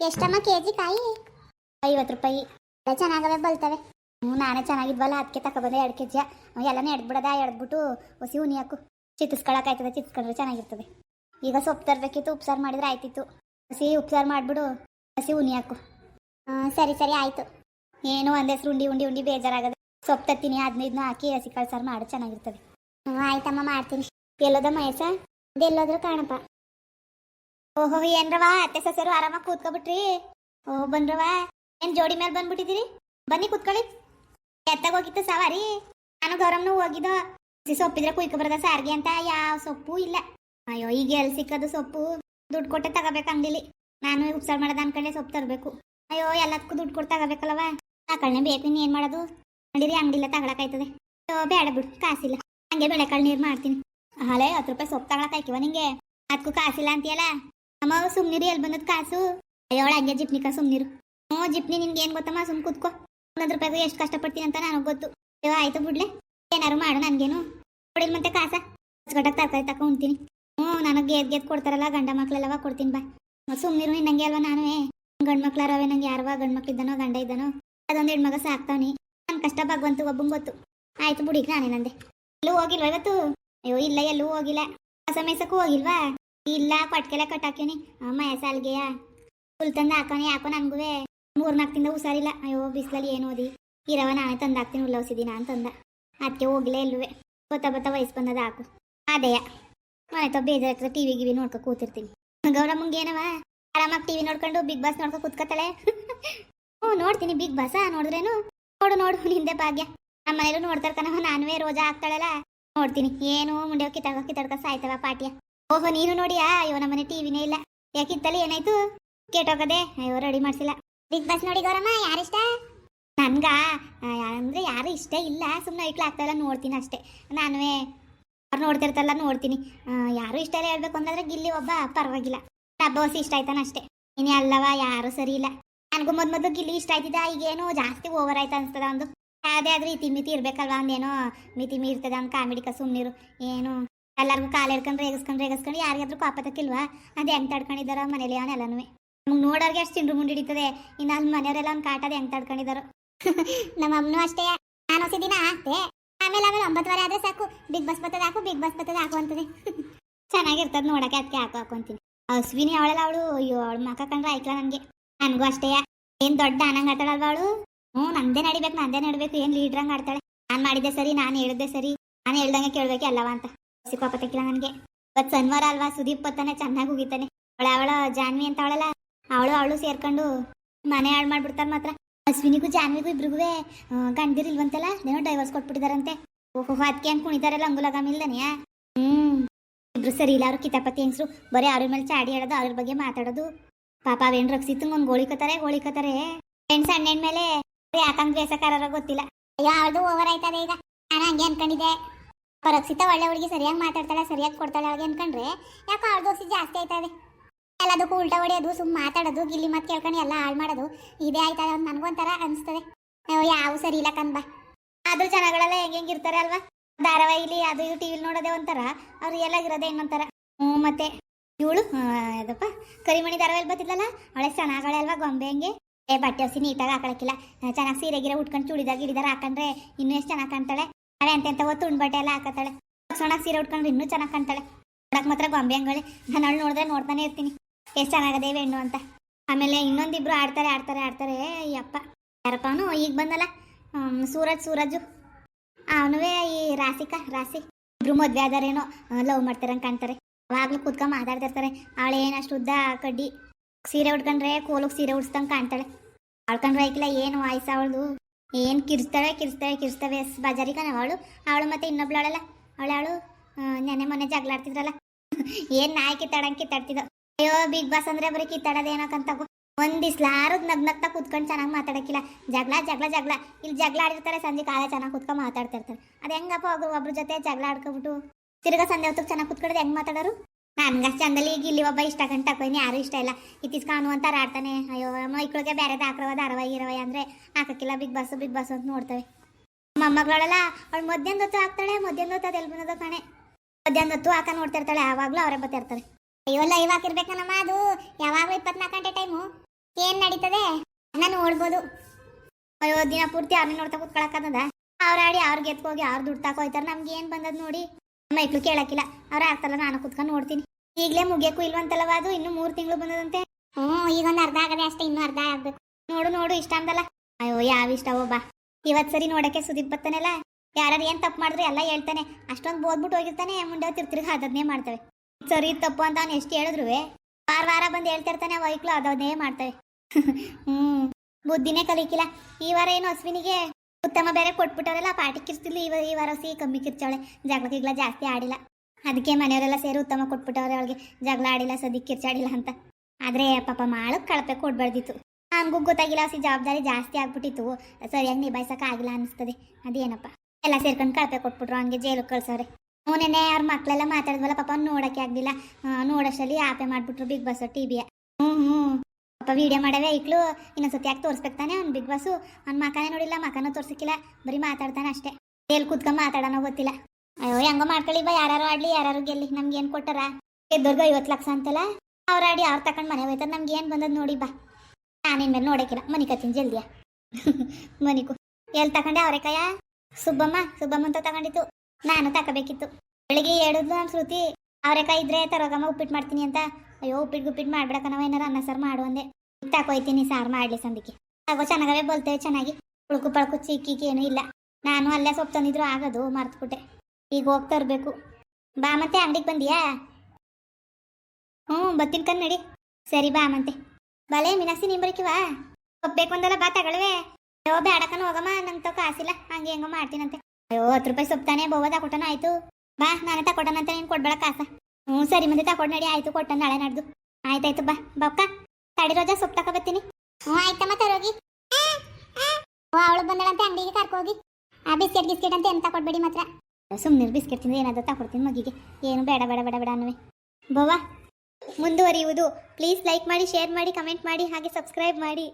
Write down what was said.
ಎಷ್ಟಮ್ಮ K G ಕಾಯಿ? ಐವತ್ತು ರೂಪಾಯಿ. ಎಲ್ಲ ಚೆನ್ನಾಗವೆ, ಬಲ್ತವೆ. ಹ್ಞೂ, ನಾನೇ ಚೆನ್ನಾಗಿದ್ವಲ್ಲ ಅದಕ್ಕೆ ತಗೊಬಂದೆ ಎರಡು ಕೆ ಜಿಯ ಎಲ್ಲನೂ ಎಡ್ಬಿಡದ ಎಡ್ಬಿಟ್ಟು ಹೊಸಿ ಉನಿ ಹಾಕು. ಚಿತ್ತಿಸ್ಕೊಳಕಾಯ್ತದೆ ಚಿತ್ಸ್ಕೊಂಡ್ರೆ ಚೆನ್ನಾಗಿರ್ತದೆ. ಈಗ ಸೊಪ್ಪು ತರಬೇಕಿತ್ತು, ಉಪ್ಸಾರು ಮಾಡಿದ್ರೆ ಆಯ್ತಿತ್ತು. ಹಸಿ ಉಪ್ಸಾರು ಮಾಡಿಬಿಡು ಹಸಿ ಉನಿ ಹಾಕು. ಹಾಂ ಸರಿ ಸರಿ, ಆಯಿತು. ಏನು, ಒಂದೇ ಉಂಡಿ ಉಂಡಿ ಉಂಡಿ ಬೇಜಾರಾಗದೆ. ಸೊಪ್ಪು ತತ್ತೀನಿ ಅದನ್ನ ಹಾಕಿ, ಹಸಿ ಕಳ್ಸಾರು ಮಾಡು, ಚೆನ್ನಾಗಿರ್ತದೆ. ಹ್ಞೂ, ಆಯ್ತಮ್ಮ, ಮಾಡ್ತೀನಿ. ಎಲ್ಲೋದ ಮಹೇಶ ಎಲ್ಲೋದ್ರು ಕಾಣಪ್ಪ. ಓಹೋ ಏನ್ರವ ಅತ್ತೆ ಸೊಸೆರು ಆರಾಮಾಗಿ ಕೂತ್ಕೊಬಿಟ್ರಿ? ಓ ಬಂದ್ರವ ಏನ್ ಜೋಡಿ ಮೇಲೆ ಬಂದ್ಬಿಟ್ಟಿದ್ದೀರಿ ಬನ್ನಿ ಕೂತ್ಕೊಳ್ಳಿ. ಎತ್ತಾಗೋಗಿತ್ತು ಸವಾರಿ. ನಾನು ಗೌರಮ್ನು ಹೋಗಿದ್ದು. ಸೊಪ್ಪಿದ್ರೆ ಕುಯ್ಕೊ ಬರದ ಸಾರ್ಗೆ ಅಂತ ಯಾವ ಸೊಪ್ಪು ಇಲ್ಲ. ಅಯ್ಯೋ, ಈಗ ಎಲ್ಲಿ ಸಿಕ್ಕದು ಸೊಪ್ಪು? ದುಡ್ಡು ಕೊಟ್ಟೆ ತಗೋಬೇಕು ಅಂಗಡಿಲಿ. ನಾನು ಉಪ್ಸಾರು ಮಾಡೋದು ಅನ್ಕೊಂಡೆ ಸೊಪ್ಪು ತರಬೇಕು. ಅಯ್ಯೋ ಎಲ್ಲದಕ್ಕೂ ದುಡ್ಡು ಕೊಟ್ಟು ತಗೋಬೇಕಲ್ಲವ ತಗೊಳ್ನೆ ಬೇಕು ಏನು ಮಾಡೋದು? ಅಂಗಡಿಲಿ ಅಂಗಡಿಲ್ಲ ತಗೊಳಕಾಯ್ತದೆ. ಅಯ್ಯೋ, ಬೇಡ ಬಿಡು, ಕಾಸಿಲ್ಲ. ಹಂಗೆ ಬೆಳೆಕಾಳು ನೀರು ಮಾಡ್ತೀನಿ. ಹಲೇ ಹತ್ತು ರೂಪಾಯಿ ಸೊಪ್ಪು ತಗೊಳಕಾಯ್ಕಿವ ನಿಂಗೆ? ಅದಕ್ಕೂ ಕಾಸಿಲ್ಲ ಅಂತೀಯಲ್ಲ? ಅಮ್ಮ ಸುಮ್ನಿರಿ ಎಲ್ಲಿ ಬಂದದ್ ಕಾಸು? ಅಯ್ಯೋಳ ಹಂಗೆ ಜಿಪ್ನಿಕ ಸುಮ್ನಿರು. ಹ್ಞೂ, ಜಿಪ್ನಿ ನಿನ್ಗೆ ಏನ್ ಗೊತ್ತಮ್ಮ? ಸುಮ್ ಕೂತ್ಕೋ. ಒಂದೊಂದು ರೂಪಾಯಿಗೂ ಎಷ್ಟು ಕಷ್ಟಪಡ್ತೀನಿ ಅಂತ ನನಗೆ ಗೊತ್ತು. ಅಯ್ಯೋ, ಆಯ್ತು ಬಿಡ್ಲೆ. ಏನಾರು ಮಾಡು ನನ್ಗೇನು. ಕೊಡಿಲ್ ಮತ್ತೆ ಕಾಸ. ಗಂಟಕ್ಕೆ ತರಕಾರಿ ತಕ ಉಣ್ತೀನಿ. ಹ್ಞೂ, ನನಗೆ ಗೆದ್ ಗೆದ್ ಕೊಡ್ತಾರಲ್ಲ, ಗಂಡ ಮಕ್ಳೆಲ್ಲವ ಕೊಡ್ತೀನಿ ಬಾ. ಸುಮ್ನಿರು ನಿನ್ನಂಗೆ ಅಲ್ವಾ ನಾನು? ಗಂಡ್ ಮಕ್ಳಾರವೆ ನಂಗೆ ಯಾರವ ಗಂಡ್ ಮಕ್ಳಿದ್ದಾನೋ, ಗಂಡ ಇದ್ದಾನೋ? ಅದೊಂದು ಹೆಣ್ಮಗ ಸಾಕ್ತಾವನಿ ನನ್ ಕಷ್ಟ ಭಗವಂತ ಒಬ್ಬಂಗ್ ಗೊತ್ತು. ಆಯ್ತು ಬಿಡಿಗೆ ನಾನೇ ನಂದೆ ಎಲ್ಲೂ ಹೋಗಿಲ್ವಾ ಇವತ್ತು? ಅಯ್ಯೋ, ಇಲ್ಲ, ಎಲ್ಲೂ ಹೋಗಿಲ್ಲ. ಹೊಸ ಮೈಸಕ್ಕೂ ಹೋಗಿಲ್ವಾ? ಇಲ್ಲ ಪಟ್ಕೆಲ್ಲ ಕಟ್ಟಾಕ್ಯನಿ ಅಮ್ಮ ಸಾಲ್ಗೆಯ ಫುಲ್ ತಂದು ಹಾಕೋನಿ ಯಾಕೋ ನನ್ಗುವೆ. ಮೂರ್ನಾಲ್ಕು ತಿಂದ ಹುಷಾರಿಲ್ಲ. ಅಯ್ಯೋ, ಬಿಸಿಲಲ್ಲಿ ಏನು ಓದಿ? ಇರವ, ನಾನೇ ತಂದು ಹಾಕ್ತೀನಿ ಉಲ್ಲೌಸಿದಿನ ಅಂತಂದ. ಅದಕ್ಕೆ ಹೋಗ್ಲೇ ಇಲ್ವೇ. ಗೊತ್ತಾ ಬತ್ತ ವಯಸ್ಸು ಬಂದದ ಹಾಕು. ಅದೇಯ ಆಯ್ತು ಬೇಜಾರಾಗ್ತದೆ ಟಿವಿ ಗಿವಿ ನೋಡ್ಕೊ ಕೂತಿರ್ತೀನಿ. ಗೌರಮ್ಮಂಗೆ ಏನವ? ಆರಾಮಾಗಿ ಟಿವಿ ನೋಡ್ಕೊಂಡು ಬಿಗ್ ಬಾಸ್ ನೋಡ್ಕೊ ಕೂತ್ಕತ್ತಳೆ? ಹ್ಞೂ, ನೋಡ್ತೀನಿ ಬಿಗ್ ಬಾಸ್ ನೋಡಿದ್ರೇನು? ನೋಡು ನೋಡು ಹಿಂದೆ ಭಾಗ್ಯ. ನಮ್ಮ ಮನೇಲೂ ನೋಡ್ತಾರ ಕಣವ ನಾನುವೇ ರೋಜಾ ಹಾಕ್ತಾಳಲ್ಲ. ನೋಡ್ತೀನಿ. ಏನು ಮುಂಡೆ ಕಿತ್ತಾಡ್ಕೊ ಕಿತ್ತಾಡ್ಕೊ ಸಾಯ್ತವ ಪಾಟ್ಯ ಓಹೋ ನೀನು ನೋಡಿಯಾ ಅಯ್ಯೋ ನಮ್ಮನೆ ಟಿವಿನೇ ಇಲ್ಲ. ಯಾಕಿತ್ತಲ್ಲಿ ಏನಾಯ್ತು? ಕೇಟೋಗದೆ ಅಯ್ಯೋ ರೆಡಿ ಮಾಡ್ಸಿಲ್ಲ. ಬಿಗ್ ಬಾಸ್ ನೋಡಿ, ಗೌರಮ್ಮ, ಯಾರಿಷ್ಟ? ನನ್ಗ? ಅಂದ್ರೆ ಯಾರು ಇಷ್ಟ ಇಲ್ಲ ಸುಮ್ಮನೆ ಐಕ್ಲ ಆಗ್ತಾ ಇಲ್ಲ, ನೋಡ್ತೀನಿ ಅಷ್ಟೇ. ನಾನುವೇ, ಅವ್ರು ನೋಡ್ತಿರ್ತಲ್ಲ ನೋಡ್ತೀನಿ. ಯಾರು ಇಷ್ಟ ಇಲ್ಲ ಹೇಳ್ಬೇಕು ಅಂತಂದ್ರೆ ಗಿಲ್ಲಿ ಒಬ್ಬ, ಪರವಾಗಿಲ್ಲ. ಡಬ್ಬವಸಿ ಇಷ್ಟ ಆಯ್ತಾನ ಅಷ್ಟೇ. ಇನ್ನು ಅಲ್ಲವ, ಯಾರು ಸರಿ ಇಲ್ಲ. ನನಗೂ ಮೊದ್ ಮೊದಲು ಗಿಲ್ಲಿ ಇಷ್ಟ ಆಯ್ತಿದ್ದ, ಈಗೇನು ಜಾಸ್ತಿ ಓವರ್ ಆಯ್ತಾ ಅನ್ಸ್ತದ ಒಂದು. ಯಾವುದೇ ಆದ್ರೆ ಇತಿ ಮಿತಿ ಇರ್ಬೇಕಲ್ವಾ ಒಂದೇನೋ ಮಿತಿ ಮೀರ್ತದ ಅಂತ ಕಾಮಿಡಿ ಕ ಸುಮ್ನಿರು. ಏನು ಎಲ್ಲರಿಗೂ ಕಾಲು ಹಿಡ್ಕೊಂಡು ರೇಗಿಸ್ಕೊಂಡು ರೇಗಿಸ್ಕೊಂಡು ಯಾರಿಗಾದ್ರೂ ಕಾಪತಕ್ಕಿಲ್ವಾ ಅದು ಹೆಂಗ್ ತಡ್ಕೊಂಡಿದಾರ ಮನೇಲಿ ಅವನೆಲ್ಲನೂ ನಮ್ಗೆ ನೋಡೋರ್ಗೆ ಅಷ್ಟು ತಿಂಡ್ರು ಮುಂಡಿ ಹಿಡಿತದೆ. ಇನ್ನು ಅಲ್ಲಿ ಮನೆಯವರೆಲ್ಲ ಒಂದು ಕಾಟದ ಹೆಂಗ್ ತಡ್ಕೊಂಡಿದಾರೋ. ನಮ್ಮ ಅಮ್ಮನೂ ಅಷ್ಟೇ. ನಾನು ಹೊಸ ದಿನ ಆಮೇಲೆ ಆಮೇಲೆ ಒಂಬತ್ತುವರೆ ಆದ್ರೆ ಸಾಕು. ಬಿಗ್ ಬಾಸ್ ಬರ್ತದೆ ಹಾಕು, ಬಿಗ್ ಬಾಸ್ ಬರ್ತದೆ ಹಾಕು ಅಂತದೆ. ಚೆನ್ನಾಗಿರ್ತದೆ ನೋಡಕ್ಕೆ ಅದಕ್ಕೆ ಹಾಕು ಹಾಕೊಂತೀನಿ ಅಶ್ವಿನಿ ಅವಳೆಲ್ಲ ಅವಳು. ಅಯ್ಯೋ, ಅವಳು ಮಕ್ಕ ಕಂಡ್ರೆ ಆಯ್ತಲ್ಲ ನನಗೆ ನನಗೂ ಅಷ್ಟೇ. ಏನ್ ದೊಡ್ಡ ಅನ್ನಂಗೆ ಆಡ್ತಾಳಲ್ವ ಅವಳು? ಹ್ಞೂ, ನಂದೇ ನಡಿಬೇಕು ನಂದೇ ನಡಿಬೇಕು. ಏನ್ ಲೀಡ್ರಂಗೆ ಆಡ್ತಾಳೆ? ನಾನು ಮಾಡಿದ್ದೆ ಸರಿ, ನಾನು ಹೇಳಿದ್ದೆ ಸರಿ. ನಾನು ಹೇಳ್ದಂಗೆ ಕೇಳಬೇಕೆ ಅಲ್ಲವಾ ಅಂತ. ಸಿಕ್ಕಾಪತ್ತಕ್ಕಿಲ್ಲ ನನಗೆ. ಇವತ್ತು ಶನಿವಾರ ಅಲ್ವಾ, ಸುದೀಪ್ ಪತ್ತಾನೆ ಚೆನ್ನಾಗಿ ಹೋಗಿತಾನೆ ಅವಳ ಅವಳ ಜಾನ್ವಿ ಅಂತ ಅವಳಲ್ಲ, ಅವಳು ಅವಳು ಸೇರ್ಕೊಂಡು ಮನೆ ಹಾಳು ಮಾಡ್ಬಿಡ್ತಾರ ಮಾತ್ರ. ಅಶ್ವಿನಿಗೂ, ಜಾನ್ವಿಗೂ ಇಬ್ರಿಗೂ ಗಂಡಿರಿಲ್ವಂತಲ್ಲ ಏನೋ ಡೈವರ್ಸ್ ಕೊಟ್ಬಿಟ್ಟಿದಾರಂತೆ. ಓಹೋ ಅದಕ್ಕೆ ಅಂತ ಅಂಗುಲಗಾಮಿ ಇಲ್ದನೆಯಾ ಹ್ಮ್. ಇಬ್ರು ಸರಿ ಇಲ್ಲ, ಅವ್ರು ಕಿತಾಪತಿ ಹೆಂಗಸರು, ಬರೀ ಅವ್ರ ಮೇಲೆ ಚಾಡಿ ಹೇಳೋದು ಅವ್ರ ಬಗ್ಗೆ ಮಾತಾಡೋದು. ಪಾಪ ಅವೇನ್ ರಕ್ಷಿತ್ ಒಂದು ಗೋಳಿಕತಾರೆ ಗೋಳಿಕತಾರೆ ಫ್ರೆಂಡ್ಸ್ ಸಣ್ಣ ಮೇಲೆ ಯಾಕಂಗ್ ಬೇಸಕಾರ ಗೊತ್ತಿಲ್ಲ. ಅಯ್ಯೋ ಅವ್ರದ್ದು ಓವರ್ ಆಯ್ತದೆ ಈಗ. ನಾನು ಹಂಗೆ ಅನ್ಕೊಂಡಿದ್ದೆ. ರಕ್ಷಿತ ಒಳ್ಳೆ ಹುಡುಗಿ ಸರಿಯಾಗಿ ಮಾತಾಡ್ತಾಳೆ, ಸರಿಯಾಗಿ ಕೊಡ್ತಾಳೆ ಅವಳಿಗೆ ಅನ್ಕೊಂಡ್ರೆ ಯಾಕೋ ಅವ್ರ ದೋಸೆ ಜಾಸ್ತಿ ಆಯ್ತದೆ. ಎಲ್ಲದಕ್ಕೂ ಉಲ್ಟಾ ಹೊಡೆಯೋದು, ಸುಮ್ ಮಾತಾಡೋದು, ಗಿಲ್ಲಿ ಮತ್ತೆ ಕೇಳ್ಕೊಂಡು ಎಲ್ಲ ಹಾಳು ಮಾಡೋದು ಇದೇ ಆಯ್ತದ ಅಂತ ನನಗೊಂಥರ ಅನಿಸ್ತದೆ. ಯಾವ ಸರಿ ಇಲ್ಲ ಕನ್ಬಾ ಆದ್ರೂ ಜನಗಳೆಲ್ಲ ಹೆಂಗ್ ಹೆಂಗ್ ಇರ್ತಾರೆ ಅಲ್ವಾ? ಧಾರಾವಾಹಿಲಿ ಅದು ಇದು ಟಿವಿಲಿ ನೋಡೋದೇ ಒಂಥರ, ಅವ್ರು ಎಲ್ಲ ಇರೋದೇ ಇನ್ನೊಂಥರ ಹ್ಞೂ ಮತ್ತೆ ಇವಳು ಅದಪ್ಪ ಕರಿಮಣಿ ಧಾರಾವಾಹಿಲಿ ಬರ್ತಿದ್ಲಲ್ಲ, ಅವಳೆ ಚೆನ್ನಾಗಳೆ ಅಲ್ವಾ ಗೊಂಬೆ ಹಂಗೆ? ಏ, ಬಟ್ಟೆ ಹಸಿ ನೀಟಾಗಿ ಹಾಕೊಳಕ್ಕಿಲ್ಲ. ಚೆನ್ನಾಗಿ ಸೀರೆ ಗಿರೆ ಉಟ್ಕೊಂಡು ಚೂಡಿದಾಗ ಗಿಡಿದಾರ ಹಾಕೊಂಡ್ರೆ ಇನ್ನೂ ಎಷ್ಟು ಚೆನ್ನಾಗಿ ಕಾಣ್ತಾಳೆ? ಅವೇ ಅಂತ ಎಂತ ತುಂಡು ಬಟ್ಟೆ ಎಲ್ಲ ಹಾಕತ್ತಾಳೆ. ಸೊಣಕ್ ಸೀರೆ ಉಟ್ಕೊಂಡ್ರೆ ಇನ್ನೂ ಚೆನ್ನಾಗಿ ಕಾಣ್ತಾಳೆ. ನೋಡಕ್ ಮಾತ್ರ ಗೊಂಬೆ ಅಂಗಳೆ ನಾನು ಅವಳು ನೋಡಿದ್ರೆ ನೋಡ್ತಾನೆ ಇರ್ತೀನಿ. ಎಷ್ಟು ಚೆನ್ನಾಗದೆ ಹೆಣ್ಣು ಅಂತ. ಆಮೇಲೆ ಇನ್ನೊಂದಿಬ್ರು ಆಡ್ತಾರೆ ಆಡ್ತಾರೆ ಆಡ್ತಾರೆ. ಯಪ್ಪ. ಯಾರಪ್ಪ ಅವನು? ಈಗ ಬಂದಲ್ಲ. ಸೂರಜ್, ಸೂರಜು. ಅವನುವೇ ಈ ರಾಸಿಕಾ, ರಾಸಿ. ಇಬ್ರು ಮದ್ವೆ ಆದಾರೇನೋ ಲವ್ ಮಾಡ್ತಾರಂಗೆ ಕಾಣ್ತಾರೆ. ಅವಾಗ್ಲೂ ಕೂತ್ಕೊಂಡ್ ಮಾತಾಡ್ತಿರ್ತಾರೆ ಅವಳು ಅಷ್ಟು ಉದ್ದ ಕಡ್ಡಿ. ಸೀರೆ ಉಟ್ಕೊಂಡ್ರೆ ಕೋಲಕ್ ಸೀರೆ ಉಡ್ಸ್ದಂಗ್ ಕಾಣ್ತಾಳೆ. ಅಳ್ಕೊಂಡ್ರೆ ಐಕಿಲ್ಲ ಏನು ವಾಯ್ಸ ಅವಳು ಏನ್ ಕಿರ್ಸ್ತಾಳೆ ಕಿರ್ಸ್ತಾಳೆ, ಕಿರ್ಸ್ತವೆ ಬಜಾರಿ ಕಣ ಅವಳು ಅವಳು ಮತ್ತೆ ಇನ್ನೊಬ್ಳಾಳಲ್ಲ. ಅವಳು ನೆನೆ ಮೊನ್ನೆ ಜಗಳಾಡ್ತಿದ್ರಲ್ಲ ಏನ್ ನಾಯಿ ತಡಂಕಿ ಕಿತ್ತಾಡ್ತಿದ್ದ. ಅಯ್ಯೋ, ಬಿಗ್ ಬಾಸ್ ಅಂದ್ರೆ ಬರೀ ಒಂದ್ ದಿಸ್ಲಾರು ನಗ್ ನಗ್ತಾ ಕುತ್ಕೊಂಡು ಚೆನ್ನಾಗಿ ಮಾತಾಡಕ್ಕಿಲ್ಲ. ಜಗಳ ಜಗಳ ಜಗಳ. ಇಲ್ಲಿ ಜಗಳ ಆಡಿರ್ತಾರೆ ಸಂಜೆ ಕಾಲ ಚೆನ್ನಾಗಿ ಕುತ್ಕೊಂಡು ಮಾತಾಡ್ತಿರ್ತಾರೆ. ಅದು ಹೆಂಗಪ್ಪ ಒಬ್ರ ಜೊತೆ ಜಗಳ ಆಡ್ಕೊಬಿಟ್ಟು ತಿರ್ಗಾ ಸಂಜೆ ಹೊತ್ತಿಗೆ ಚೆನ್ನಾಗಿ ಕುತ್ಕೊಳ್ಳೋದು ಹೆಂಗ್ ಮಾತಾಡೋರು? ನನ್ಗಷ್ಟು ಚಂದಲ್ಲಿ ಈಗ ಇಲ್ಲಿ ಒಬ್ಬ ಇಷ್ಟ ಗಂಟೆ ಹಾಕೋಯ್ನಿ ಯಾರು ಇಷ್ಟ ಇಲ್ಲ. ಇತ್ತಿಸ್ಕಾನು ಅಂತ ಆಡ್ತಾನೆ. ಅಯ್ಯೋ ಮೈಕ್ಳಿಗೆ ಬೇರೆ ಹಾಕ್ರವ ಧಾರಾವಾಹಿ ಇರವಾಯಿ ಅಂದ್ರೆ ಹಾಕಕ್ಕಿಲ್ಲ, ಬಿಗ್ ಬಾಸ್ ಬಿಗ್ ಬಾಸ್ ಅಂತ ನೋಡ್ತವೆ. ಮೊಮ್ಮಗಳೆಲ್ಲ, ಅವ್ಳು ಮಧ್ಯಾಹ್ನ ಹೊತ್ತು ಹಾಕ್ತಾಳೆ ಮಧ್ಯಾಹ್ನ ಹೊತ್ತು ಅದೆಲ್ಲ ಬಂದದ ಕಣೆ ಮಧ್ಯಾಹ್ನ ಹೊತ್ತು ಹಾಕ ನೋಡ್ತಿರ್ತಾಳೆ ಯಾವಾಗ್ಲೂ ಅವರೇ ಬರ್ತಿರ್ತಾರೆ ಅಯ್ಯೋ ಲೈವ್ ಹಾಕಿರ್ಬೇಕನಮ್ಮ ಅದು. ಯಾವಾಗಲೂ ಇಪ್ಪತ್ನಾಲ್ಕು ಗಂಟೆ ಟೈಮು ಏನ್ ನಡೀತದೆ? ನಾನು ನೋಡ್ಬೋದು. ಅಯ್ಯೋ, ದಿನ ಪೂರ್ತಿ ಅವ್ರನ್ನ ನೋಡ್ತಾ ಕೂತ್ಕೊಳಕ್ಕದ ಅವ್ರ ಆಡಿ ಅವ್ರಿಗೆ ಎತ್ಕೋಗಿ ಅವ್ರು ದುಡ್ಡು ತಗೋಯ್ತಾರೆ ನಮ್ಗೆ ಏನ್ ಬಂದದ್ ನೋಡಿ. ಮೈಕ್ಳು ಕೇಳಕ್ಕಿಲ್ಲ. ಅವ್ರ ಆಗ್ತಲ್ಲ ನಾನು ಕುತ್ಕೊಂಡು ನೋಡ್ತೀನಿ. ಈಗಲೇ ಮುಗಿಯಕ್ಕೂ ಇಲ್ವಂತಲ್ಲವ ಅದು? ಇನ್ನು ಮೂರು ತಿಂಗಳು ಬಂದದಂತೆ. ಹ್ಞೂ, ಈಗೊಂದು ಅರ್ಧ ಆಗದೆ ಅಷ್ಟೇ, ಇನ್ನೂ ಅರ್ಧ ಆಗ್ಬೇಕು. ನೋಡು ನೋಡು, ಇಷ್ಟ ಅಂದಲ್ಲ. ಅಯ್ಯೋ, ಯಾವ ಇಷ್ಟ ಬಾ. ಇವತ್ ಸರಿ ನೋಡಕ್ಕೆ ಸುದೀಪ್ ಬರ್ತಾನಲ್ಲ. ಯಾರು ಏನ್ ತಪ್ಪು ಮಾಡಿದ್ರೆ ಎಲ್ಲ ಹೇಳ್ತಾನೆ. ಅಷ್ಟೊಂದು ಬೋದ್ಬಿಟ್ಟು ಹೋಗಿರ್ತಾನೆ, ಮುಂದೆ ತಿರ್ತಿರ್ಗಿ ಅದನ್ನೇ ಮಾಡ್ತವೆ. ಸರಿ, ತಪ್ಪು ಅಂತ ಅವ್ನು ಎಷ್ಟು ಹೇಳಿದ್ರು, ವಾರ ವಾರ ಬಂದು ಹೇಳ್ತಿರ್ತಾನೆ ವೈಕ್ಲು ಅದನ್ನೇ ಮಾಡ್ತವೆ. ಹ್ಮ್, ಬುದ್ಧಿನೇ ಕಲಿಕಿಲ್ಲ. ಈ ವಾರ ಏನು ಅಶ್ವಿನಿಗೆ? ಉತ್ತಮ ಬೇರೆ ಕೊಟ್ಬಿಟ್ಟವರೆಲ್ಲ ಪಾಟಿ ಕಿರ್ತಿಲ್ಲ ಈ ವ- ಈ ವಾರ ಸಿ ಕಮ್ಮಿ ಕಿರ್ಚವಳೆ ಜಗಳ ಜಾಸ್ತಿ ಆಡಿಲ್ಲ. ಅದಕ್ಕೆ ಮನೆಯವರೆಲ್ಲ ಸೇರಿ ಉತ್ತಮ ಕೊಟ್ಬಿಟ್ಟವ್ರೆ, ಅವಳಿಗೆ ಜಗಳ ಆಡಿಲ್ಲ ಸದಿ ಕಿರ್ಚಾಡಿಲ್ಲ ಅಂತ. ಆದ್ರೆ ಪಾಪ ಮಾಳು ಕಳಪೆ ಕೊಡ್ಬಾರ್ದಿತ್ತು. ಹಂಗೂ ಗೊತ್ತಾಗಿಲ್ಲ ಸಿ ಜವಾಬ್ದಾರಿ ಜಾಸ್ತಿ ಆಗ್ಬಿಟ್ಟಿತ್ತು. ಸರಿಯಾಗಿ ನಿಭಾಯಿಸಕ ಆಗಿಲ್ಲ ಅನಿಸ್ತದೆ. ಅದೇನಪ್ಪ? ಎಲ್ಲ ಸೇರ್ಕೊಂಡು ಕಳಪೆ ಕೊಟ್ಬಿಟ್ರು ಹಂಗೆ ಜೈಲು ಕಳ್ಸವ್ರೆ. ಅವನೇನೆ ಅವ್ರ ಮಕ್ಕಳೆಲ್ಲ ಮಾತಾಡಿದ್ವಲ್ಲ, ಪಾಪ ನೋಡಕ್ಕೆ ಆಗ್ಲಿಲ್ಲ. ನೋಡೋಷ್ಟರಲ್ಲಿ ಆಪೆ ಮಾಡ್ಬಿಟ್ರು, ಬಿಗ್ ಬಾಸ್ ಟಿವಿಯ ಹ್ಞೂ ಹ್ಮ್. ಪಾಪ ವಿಡಿಯೋ ಮಾಡವೆ ಐಕ್ಳು ಇನ್ನೊಂದ್ಸತಿ ಯಾಕೆ ತೋರಿಸ್ಬೇಕು ತಾನೆ ಅವ್ನು ಬಿಗ್ ಬಾಸು ಅವ್ನ ಮಕಾನೇ ನೋಡಿಲ್ಲ, ಮಕಾನ ತೋರ್ಸಿಕ್ಕಿಲ್ಲ, ಬರೀ ಮಾತಾಡ್ತಾನೆ ಅಷ್ಟೇ. ಎಲ್ಲಿ ಕೂತ್ಕೊಂಡು ಮಾತಾಡೋಣ ಗೊತ್ತಿಲ್ಲ. ಅಯ್ಯೋ, ಹೆಂಗೋ ಮಾಡ್ಕೊಳ್ಳಿ ಬಾ ಯಾರು ಆಡ್ಲಿ ಯಾರು ಗೆಲ್ಲಿ, ನಮ್ಗೆ ಏನು ಕೊಟ್ಟಾರ? ಗೆದ್ದೋರ್ಗ ಐವತ್ತು ಲಕ್ಷ ಅಂತಲ್ಲ? ಅವ್ರ ಆಡಿ ಅವ್ರು ತಕೊಂಡ್ ಮನೆ ಹೋಯ್ತದ ನಮ್ಗೆ ಏನು ಬಂದದ್ ನೋಡಿ ಬಾ. ನಾನು ಮೇಲೆ ನೋಡಕ್ಕಿಲ್ಲ. ಮನಿ ಕತ್ತೀನಿ ಜಲ್ದಿಯ. ಮನಿಕು ಎಲ್ಲಿ ತಕೊಂಡೆ ಅವ್ರೆಕಾಯ? ಸುಬ್ಬಮ್ಮ ಸುಬ್ಬಮ್ಮ ಅಂತ ತಗೊಂಡಿತ್ತು. ನಾನು ತಗೋಬೇಕಿತ್ತು ಬೆಳಿಗ್ಗೆ ಹೇಳಿದ್ಲು ನಮ್ಮ ಶ್ರುತಿ, ಅವ್ರೆಕಾಯಿ ಇದ್ರೆ ತರೋಗಮ್ಮ ಉಪ್ಪಿಟ್ಟು ಮಾಡ್ತೀನಿ ಅಂತ. ಅಯ್ಯೋ ಉಪ್ಪಿಟ್ಟು ಗುಪ್ಪಿಟ್ಟು ಮಾಡ್ಬಿಡಕ ನಾವು ಏನಾರ ಅನ್ನ ಸಾರು ಮಾಡು ಅಂದೆ. ತಕೊಯ್ತೀನಿ ಸಾರು ಮಾಡ್ಲಿ ಸಂದಿಕ್ಕೆ. ತಗೋ ಚೆನ್ನಾಗವೇ ಬಲ್ತೇವೆ ಚೆನ್ನಾಗಿ. ಉಳ್ಕು ಪಳ್ಕು ಚಿಕ್ಕಿಗೆ ಏನೂ ಇಲ್ಲ. ನಾನು ಅಲ್ಲೇ ಸೊಪ್ಪು ತಂದಿದ್ರು ಆಗೋದು, ಮರ್ತ್ಬಿಟ್ಟೆ. ಈಗ ಹೋಗ್ತಾ ಇರ್ಬೇಕು ಬಾ ಮತ್ತೆ ಅಂಗಡಿಗೆ ಬಂದಿಯಾ? ಹ್ಞೂ ಬತ್ತೀನಿ ಕನ್ನಡಿ ಸರಿ ಬಾ ಮತ್ತೆ. ಬಲೆ ಮಿನಾಸಿ ನಿಂಬರಿಕಿವಾ ಒಪ್ಬೇಕು ಅಂದಲ್ಲ, ಬಾ ತಗೊಳ್ವೆ. ಅಯ್ಯೋ ಬೇಡಕನ ಹೋಗಮ್ಮ, ನಂಗೆ ತೋ ಕಾಸಿಲ್ಲ ಹಂಗೆ ಹೆಂಗೋ ಮಾಡ್ತೀನಂತೆ. ಅಯ್ಯೋ, ಹತ್ತು ರೂಪಾಯಿ ಸೊಪ್ಪು ತಾನೇ, ಬೋವ ತಕೊಟ್ಟನ, ಆಯ್ತು. ಬಾ, ನಾನೇ ತಕೊಟ್ಟನಂತ, ನೀನು ಕೊಡ್ಬೇಡ ಕಾಸ. ಹ್ಞೂ ಸರಿ ಮಂದಿ ತಕೊಂಡು ನಡಿ, ಆಯ್ತು ಕೊಟ್ಟ ನಾಳೆ ನಡ್ದು. ಆಯ್ತಾಯ್ತು, ಬಾ. ಬಕ್ಕ ತಡಿ ರೋಜಾ ಸೊಪ್ಪು ತಗೋಬತ್ತೀನಿ ಹ್ಞೂ, ಆಯ್ತಮ್ಮ ತರೋಗಿ. ಅವಳು ಬಂದಳಂತೆ ಅಂಗಡಿಗೆ ಕರ್ಕೋಗಿ. ಆ ಬಿಸ್ಕೆಟ್ ಬಿಸ್ಕೆಟ್ ಅಂತ ಎಂತ ಕೊಡ್ಬೇಡಿ ಮಾತ್ರ. ಸುಮ್ಮನೆ ಬಿಸ್ಕೆಟ್ ತಿಂದು ಏನಾದರೂ ತಗೊಡ್ತೀನಿ ಮಗಿಗೆ. ಏನು ಬೇಡ ಬೇಡ ಬೇಡ ಬೇಡ ಅನ್ನುವೆ. ಬವಾ ಮುಂದುವರಿಯುವುದು. ಪ್ಲೀಸ್ ಲೈಕ್ ಮಾಡಿ, ಶೇರ್ ಮಾಡಿ, ಕಮೆಂಟ್ ಮಾಡಿ, ಹಾಗೆ ಸಬ್ಸ್ಕ್ರೈಬ್ ಮಾಡಿ.